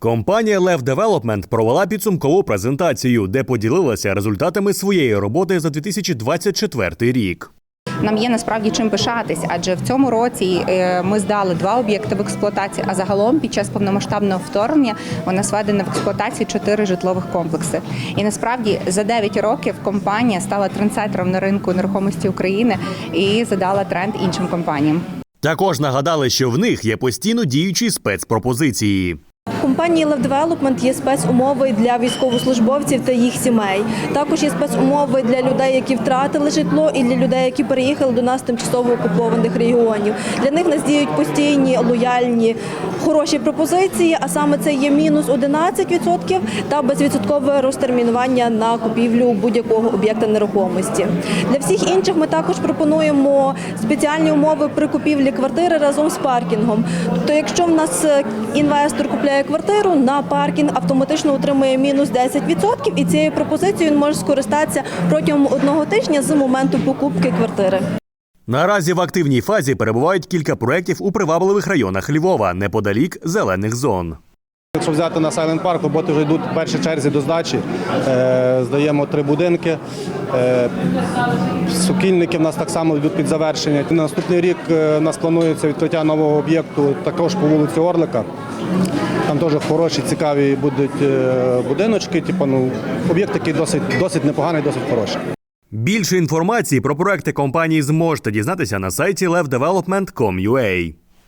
Компанія Lev Development провела підсумкову презентацію, де поділилася результатами своєї роботи за 2024 рік. Нам є насправді чим пишатись, адже в цьому році е, ми здали два об'єкти в експлуатацію. А загалом під час повномасштабного вторгнення у нас введено в експлуатацію чотири житлових комплекси. І насправді за 9 років компанія стала трендсетером на ринку нерухомості України і задала тренд іншим компаніям. Також нагадали, що в них є постійно діючі спецпропозиції. Компанії Development є спецумови для військовослужбовців та їх сімей. Також є спецумови для людей, які втратили житло, і для людей, які переїхали до нас тимчасово окупованих регіонів. Для них нас діють постійні, лояльні, хороші пропозиції. А саме це є мінус 11% та безвідсоткове розтермінування на купівлю будь-якого об'єкта нерухомості. Для всіх інших ми також пропонуємо спеціальні умови при купівлі квартири разом з паркінгом. Тобто, якщо в нас е, інвестор купляє квартиру на паркінг, автоматично отримує мінус 10%, і цією пропозицією він може скористатися протягом одного тижня з моменту покупки квартири. Наразі в активній фазі перебувають кілька проєктів у привабливих районах Львова, неподалік зелених зон. Якщо взяти на Сайленд Парк, роботи вже йдуть в першій черзі до здачі. Е, Здаємо три будинки. Е, Сокільники в нас так само йдуть під завершення. На наступний рік е, у нас планується відкриття нового об'єкту також по вулиці Орлика. Там теж хороші, цікаві будуть е, будиночки. Типу, ну, об'єкт такий досить, досить непоганий, досить хороший. Більше інформації про проекти компанії зможете дізнатися на сайті levdevelopment.com.ua.